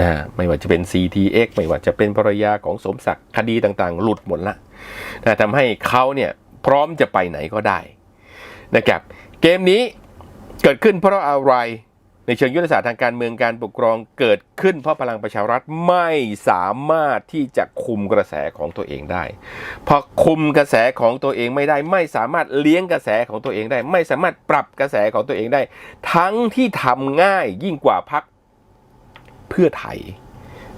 นะไม่ว่าจะเป็น CTX ไม่ว่าจะเป็นภรรยาของสมศักดิ์คดีต่างๆ หลุดหมดละนะทำให้เขาเนี่ยพร้อมจะไปไหนก็ได้นะครับเกมนี้เกิดขึ้นเพราะอะไรในเชิงยุทธศาสตร์ทางการเมืองการปกครองเกิดขึ้นเพราะพลังประชารัฐไม่สามารถที่จะคุมกระแสของตัวเองได้ พอคุมกระแสของตัวเองไม่ได้ ไม่สามารถเลี้ยงกระแสของตัวเองได้ ไม่สามารถปรับกระแสของตัวเองได้ ทั้งที่ทำง่ายยิ่งกว่าพัก เพื่อไทย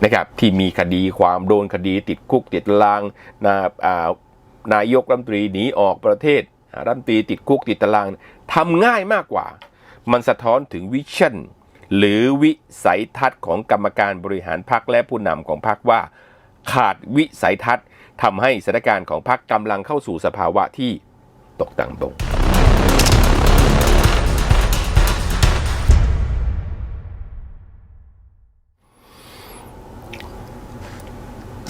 นะครับที่มีคดีความโดนคดีติดคุกติดลางนาานายกรัฐมนตรีหนีออกประเทศรัฐมนตรีติดคุกติดตารางทำง่ายมากกว่า มันสะท้อนถึงวิชั่น หรือวิสัยทัศน์ของกรรมการบริหารพรรคและผู้นำของพรรคว่า ขาดวิสัยทัศน์ทำให้สถานการณ์ของพรรคกำลังเข้าสู่สภาวะที่ตกต่ำลง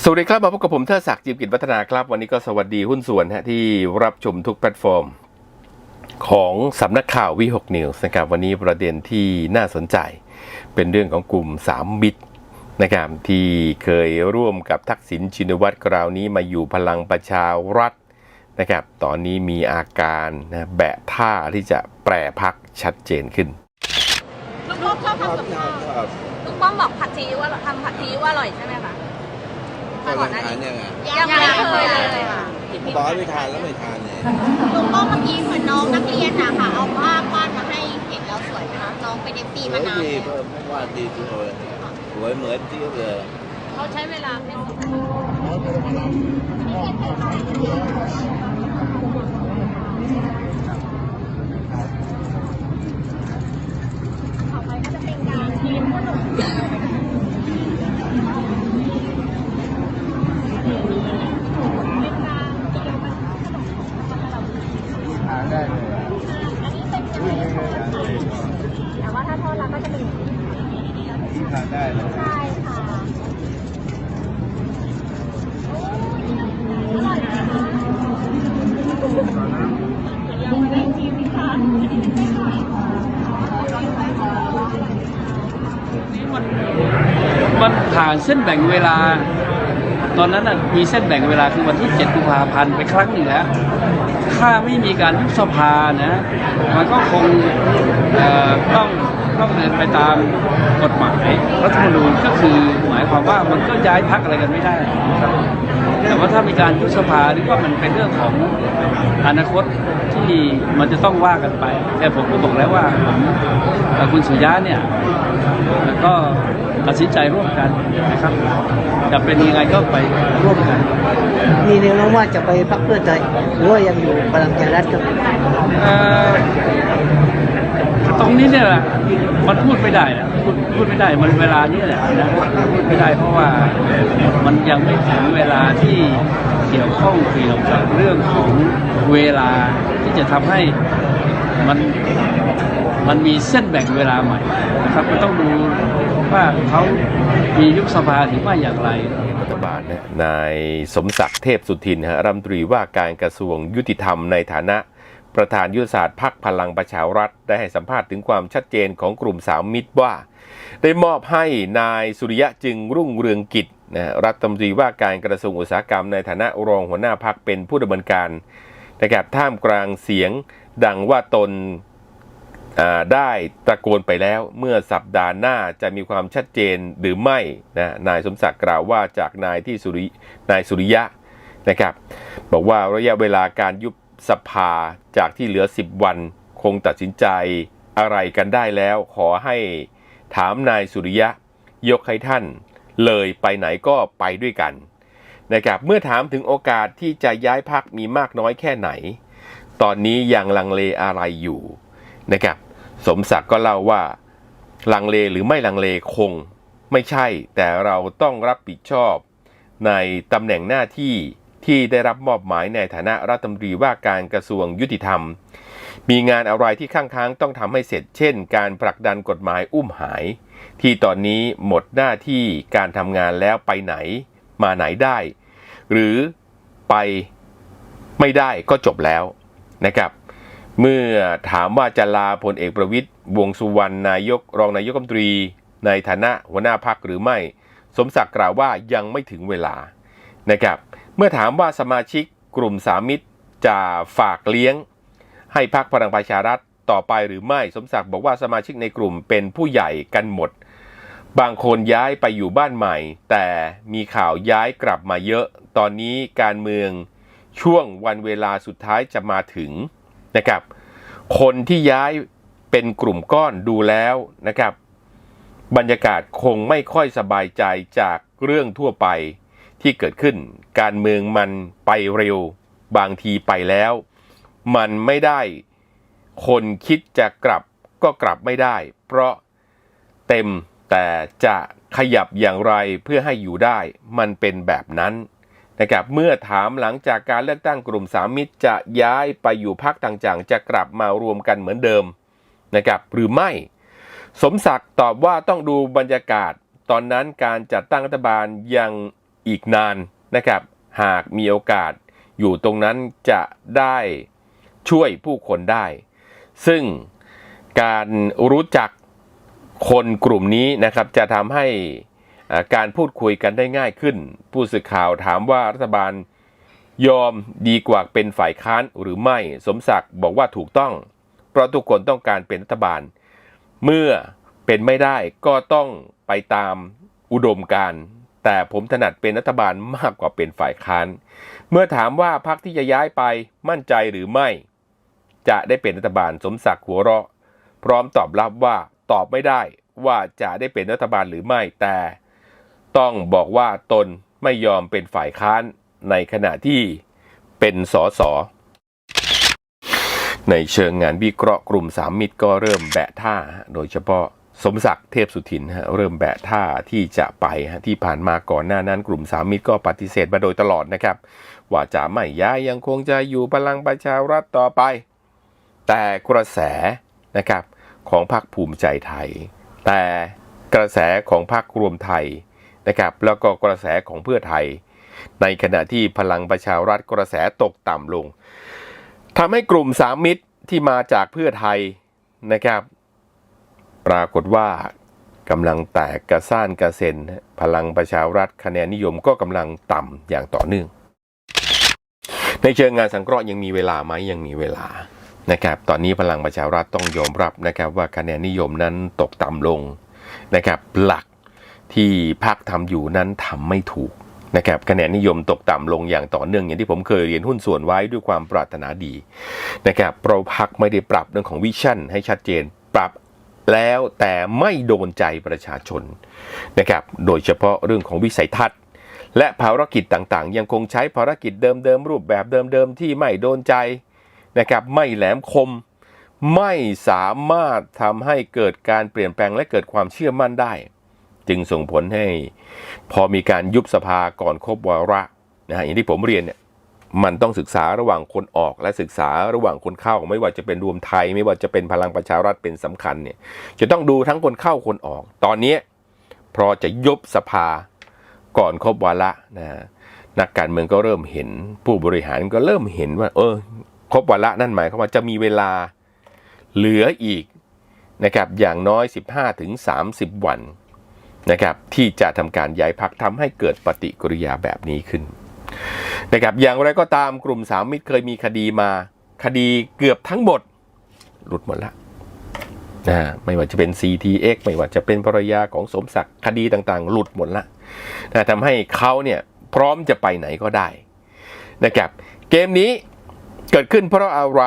สวัสดีครับมาพบกับผมเทอศักดิ์จิมกิจวัฒนาครับ วันนี้ก็สวัสดีหุ้นส่วนฮะที่รับชมทุกแพลตฟอร์ม ของสำนักข่าววิหกนิวส์นะครับวันนี้ประเด็นที่น่าสนใจ เป็นเรื่องของกลุ่มสามมิตนะครับที่เคยร่วมกับทักษิณชินวัตรคราวนี้มาอยู่พลังประชารัฐนะครับตอนนี้มีอาการนะแบะท่าที่จะแปรพักชัดเจนขึ้นลุงป้อมชอบทำกับข้าวลุงป้อมบอกผัดซีอิ๊วว่าทำผัดซีอิ๊วว่าอร่อยใช่ไหมคะ ถ้าก่มัอนนหน้าทานนี้ยังไงยังไม่เคยเลยค่ะบอกให้ไปทานแล้วไม่ทานเนี่ยลุงป้อมเมื่อกี้เหมือนน้องนักเรียนอะค่ะเอาภาพวาดมาให้เห็นแล้วสวยไหมคะน้องไปเด็กตีสวมายนานดีแล้วเพิ่มไม่ว่าดีทุกเลยสวยเหมือนที่เลย เขาใช้เวลาเป็น แต่ว่าถ้าทอดแล้วก็จะเป็นอย่างนี้ทานได้เลยใช่ค่ะยังไม่ได้ชิมค่ะมันผ่านเส้นแบ่งเวลา ตอนนั้นน่ะมีเส้นแบ่งเวลาคือวันที่ 7 กุมภาพันธ์ไปครั้งหนึ่งแล้ว ถ้าไม่มีการยุบสภานะ มันก็คงต้องต้องเดินไปตามกฎหมายรัฐธรรมนูญก็คือหมายความว่ามันก็ย้ายพักอะไรกันไม่ได้ครับแต่ว่าถ้ามีการยุบสภาหรือว่ามันเป็นเรื่องของอนาคตที่มันจะต้องว่ากันไป แต่ผมก็บอกแล้วว่าผมกับคุณสุยะเนี่ยแล้วก็ ตัดสินใจร่วมกันนะครับ จะเป็นยังไงก็ไปร่วมกัน มีแนวโน้มว่าจะไปพักเพื่อไทยหรือว่ายังอยู่พลังประชารัฐครับเอ่อตรงนี้เนี่ยแหละมันพูดไม่ได้นะพูดพูดไม่ได้มันเวลานี้แหละนะพูดไม่ได้เพราะว่ามันยังไม่ถึงเวลาที่เกี่ยวข้องเกี่ยวกับเรื่องของเวลาที่จะทำให้ มันมันมีเส้นแบ่งเวลาใหม่นะครับมันต้องดูว่าเขามียุบสภาหรือไม่อย่างไรรัฐบาลนะนายสมศักดิ์เทพสุทินฮะรัฐมนตรีว่าการกระทรวงยุติธรรมในฐานะประธานยุทธศาสตร์พักพลังประชารัฐ ได้ให้สัมภาษณ์ถึงความชัดเจนของกลุ่มสามมิตรว่า ได้มอบให้นายสุริยะจึงรุ่งเรืองกิจนะรัฐมนตรีว่าการกระทรวงอุตสาหกรรมในฐานะรองหัวหน้าพักเป็นผู้ดำเนินการนะครับท่ามกลางเสียง ดังว่าตนได้ตะโกนไปแล้วเมื่อสัปดาห์หน้าจะมีความชัดเจนหรือไม่นะนายสมศักดิ์กล่าวว่าจากนายที่สุรินายสุริยะนะครับ บอกว่าระยะเวลาการยุบสภาจากที่เหลือ 10 วันคงตัดสินใจอะไรกันได้แล้ว ขอให้ถามนายสุริยะยกให้ท่าน เลยไปไหนก็ไปด้วยกันนะครับเมื่อถามถึงโอกาสที่จะย้ายพักมีมากน้อยแค่ไหน ตอนนี้ยังลังเลอะไรอยู่นะครับ สมศักดิ์ก็เล่าว่า ลังเลหรือไม่ลังเลคง ไม่ใช่ แต่เราต้องรับผิดชอบ ในตำแหน่งหน้าที่ที่ได้รับมอบหมายในฐานะรัฐมนตรีว่าการกระทรวงยุติธรรม มีงานอะไรที่ข้างค้างต้องทำให้เสร็จ เช่น การผลักดันกฎหมายอุ้มหาย ที่ตอนนี้หมดหน้าที่การทำงานแล้วไปไหน มาไหนได้ หรือไปไม่ได้ก็จบแล้ว นะครับเมื่อถามว่าจะลาพลเอกประวิตยวงสุวรรณนายกรองนายกรัฐมนตรี ในฐานะหัวหน้าพักหรือไม่ สมศักดิ์กล่าวว่ายังไม่ถึงเวลานะครับเมื่อถามว่าสมาชิกกลุ่มสามิตรจะฝากเลี้ยง ให้พักพลังประชารัฐต่อไปหรือไม่สมศักดิ์บอกว่าสมาชิกในกลุ่มเป็นผู้ใหญ่กันหมด บางคนย้ายไปอยู่บ้านใหม่ แต่มีข่าวย้ายกลับมาเยอะ ตอนนี้การเมือง ช่วงวันเวลาสุดท้ายจะมาถึงนะครับ คนที่ย้ายเป็นกลุ่มก้อนดูแล้วนะครับ บรรยากาศคงไม่ค่อยสบายใจจากเรื่องทั่วไปที่เกิดขึ้น การเมืองมันไปเร็ว บางทีไปแล้ว มันไม่ได้คนคิดจะกลับก็กลับไม่ได้ เพราะเต็มแต่จะขยับอย่างไรเพื่อให้อยู่ได้ มันเป็นแบบนั้น นะครับเมื่อถามหลังจากการเลือกตั้งกลุ่มสามมิตรจะย้ายไปอยู่พักต่างๆ จะกลับมารวมกันเหมือนเดิมนะครับหรือไม่ สมศักดิ์ตอบว่าต้องดูบรรยากาศ ตอนนั้นการจัดตั้งรัฐบาลยังอีกนานนะครับหากมีโอกาสอยู่ตรงนั้นจะได้ช่วยผู้คนได้ ซึ่งการรู้จักคนกลุ่มนี้นะครับจะทำให้ การพูดคุยกันได้ง่ายขึ้น ผู้สื่อข่าวถามว่ารัฐบาลยอมดีกว่าเป็นฝ่ายค้านหรือไม่ สมศักดิ์บอกว่าถูกต้อง เพราะทุกคนต้องการเป็นรัฐบาล เมื่อเป็นไม่ได้ก็ต้องไปตามอุดมการแต่ผมถนัดเป็นรัฐบาลมากกว่าเป็นฝ่ายค้าน เมื่อถามว่าพรรคที่จะย้ายไปมั่นใจหรือไม่ จะได้เป็นรัฐบาลสมศักดิ์หัวเราะ พร้อมตอบรับว่าตอบไม่ได้ว่าจะได้เป็นรัฐบาลหรือไม่แต่ ต้องบอกว่าตนไม่ยอมเป็นฝ่ายค้านในขณะที่เป็นสสในเชิงงานวิเคราะห์กลุ่มสามมิตรก็เริ่มแบะท่า โดยเฉพาะสมศักดิ์เทพสุทินฮะเริ่มแบะท่าที่จะไปฮะที่ผ่านมาก่อนหน้านั้นกลุ่มสามมิตรก็ปฏิเสธมาโดยตลอดนะครับ ว่าจะไม่ย้ายยังคงจะอยู่พลังประชารัฐต่อไป แต่กระแสนะครับของพรรคภูมิใจไทย แต่กระแสของพรรครวมไทย นะครับแล้วก็กระแสของเพื่อไทย ในขณะที่พลังประชารัฐกระแสตกต่ำลงทำให้กลุ่มสามมิตรที่มาจากเพื่อไทยนะครับ ปรากฏว่ากำลังแตกกระซ่านกระเซ็น พลังประชารัฐคะแนนนิยมก็กำลังต่ำอย่างต่อเนื่อง ในเชิงงานสังเคราะห์ยังมีเวลาไหมยังมีเวลานะครับ ตอนนี้พลังประชารัฐต้องยอมรับนะครับว่าคะแนนนิยมนั้นตกต่ำลงนะครับหลัก ที่พรรคทำอยู่นั้นทำไม่ถูกนะครับคะแนนนิยมตกต่ำลงอย่างต่อเนื่องอย่างที่ผมเคยเรียนหุ้นส่วนไว้ด้วยความปรารถนาดีนะครับเพราะพรรคไม่ได้ปรับเรื่องของวิชั่นให้ชัดเจนปรับแล้วแต่ไม่โดนใจประชาชนนะครับโดยเฉพาะเรื่องของวิสัยทัศน์ และภารกิจต่างๆ ยังคงใช้ภารกิจเดิมๆรูปแบบเดิมๆที่ไม่โดนใจนะครับไม่แหลมคม ไม่สามารถทำให้เกิดการเปลี่ยนแปลงและเกิดความเชื่อมั่นได้ จึงส่งผลให้พอมีการยุบสภาก่อนครบวาระนะฮะอย่างที่ผมเรียนเนี่ยมันต้องศึกษาระหว่างคนออกและศึกษาระหว่างคนเข้าไม่ว่าจะเป็นรวมไทย ไม่ว่าจะเป็นพลังประชารัฐเป็นสำคัญเนี่ยจะต้องดูทั้งคนเข้าคนออก ตอนนี้พอจะยุบสภาก่อนครบวาระนะนักการเมืองก็เริ่มเห็น ผู้บริหารก็เริ่มเห็นว่า เออครบวาระนั่นหมายความว่าจะมีเวลาเหลืออีกนะครับอย่างน้อย 15-30ถึง30วัน นะครับที่จะทำการย้ายพักทำให้เกิดปฏิกิริยาแบบนี้ขึ้นนะครับอย่างไรก็ตามกลุ่มสามมิตรเคยมีคดีมา คดีเกือบทั้งหมด หลุดหมดละนะไม่ว่าจะเป็น CTX ไม่ว่าจะเป็นภรรยาของสมศักดิ์คดีต่างๆ หลุดหมดละนะทำให้เขาเนี่ยพร้อมจะไปไหนก็ได้นะครับเกมนี้เกิดขึ้นเพราะอะไร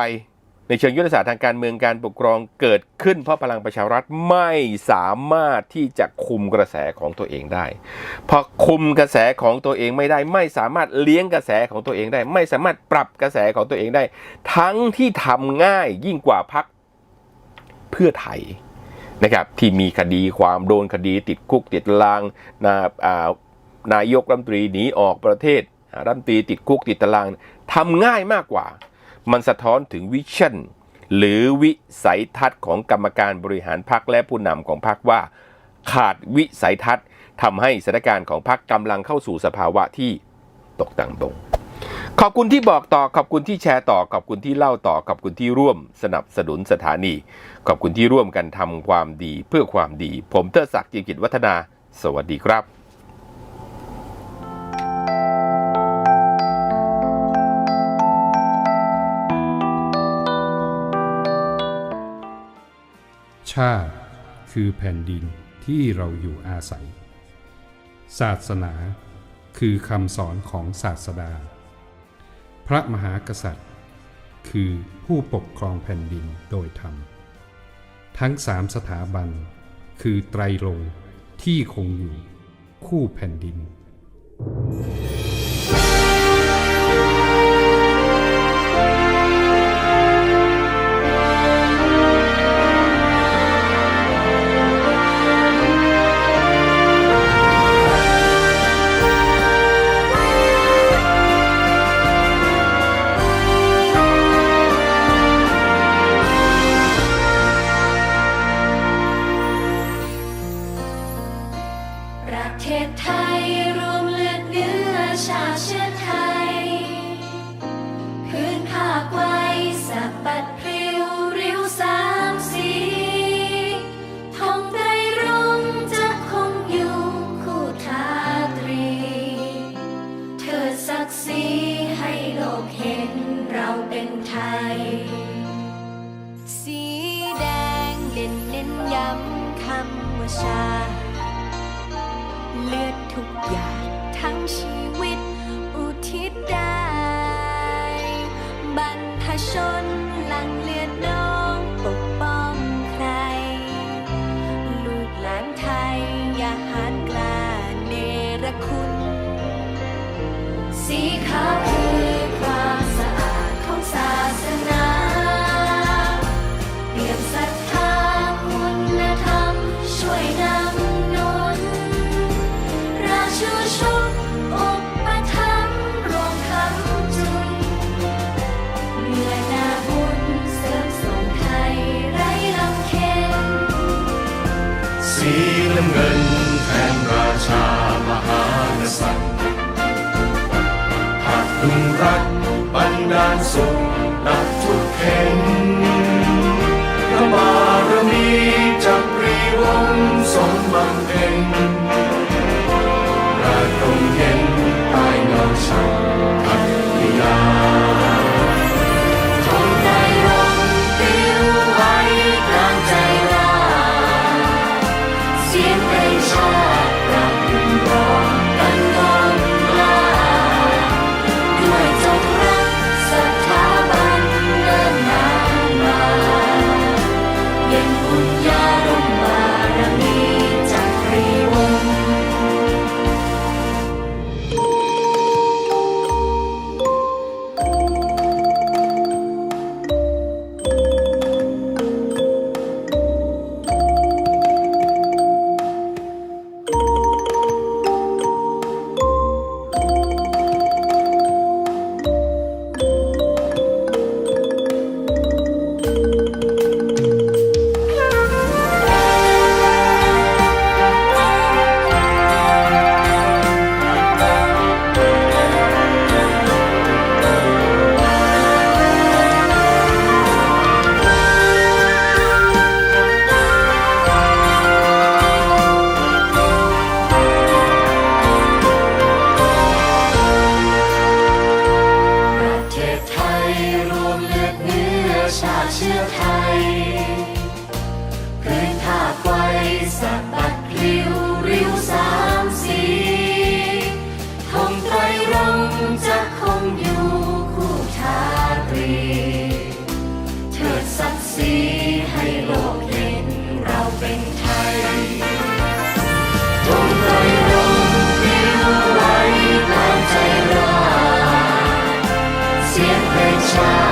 ในเชิงยุทธศาสตร์ทางการเมืองการปกครองเกิดขึ้นเพราะพลังประชารัฐไม่สามารถที่จะคุมกระแสของตัวเองได้ พอคุมกระแสของตัวเองไม่ได้ ไม่สามารถเลี้ยงกระแสของตัวเองได้ ไม่สามารถปรับกระแสของตัวเองได้ ทั้งที่ทำง่ายยิ่งกว่าพักเพื่อไทยนะครับที่มีคดีความโดนคดีติดคุกติดตารางนาานายกรัฐมนตรีหนีออกประเทศรัฐมนตรีติดคุกติดตารางทำง่ายมากกว่า มันสะท้อนถึงวิชั่น หรือวิสัยทัศน์ของกรรมการบริหารพรรคและผู้นำของพรรคว่า ขาดวิสัยทัศน์ทำให้สถานการณ์ของพรรคกำลังเข้าสู่สภาวะที่ตกต่ำลงขอบคุณที่บอกต่อ ขอบคุณที่แชร์ต่อ ขอบคุณที่เล่าต่อ ขอบคุณที่ร่วมสนับสนุนสถานี ขอบคุณที่ร่วมกันทำความดีเพื่อความดี ผมเทอศักดิ์จิกิจวัฒนา สวัสดีครับ ชาติคือแผ่นดินที่เราอยู่อาศัย ศาสนาคือคำสอนของศาสดา พระมหากษัตริย์ คือผู้ปกครองแผ่นดินโดยธรรม ทั้งสามสถาบัน คือไตรลงที่คงอยู่คู่แผ่นดิน Thank you. ชา เลือดทุกอย่างทั้งชีวิต อุทิศได้ บรรพชนหลังเลือดน้องปกป้องใคร ลูกหลานไทยอย่าหันกล้าเนรคุณ สีขาว soul. smile.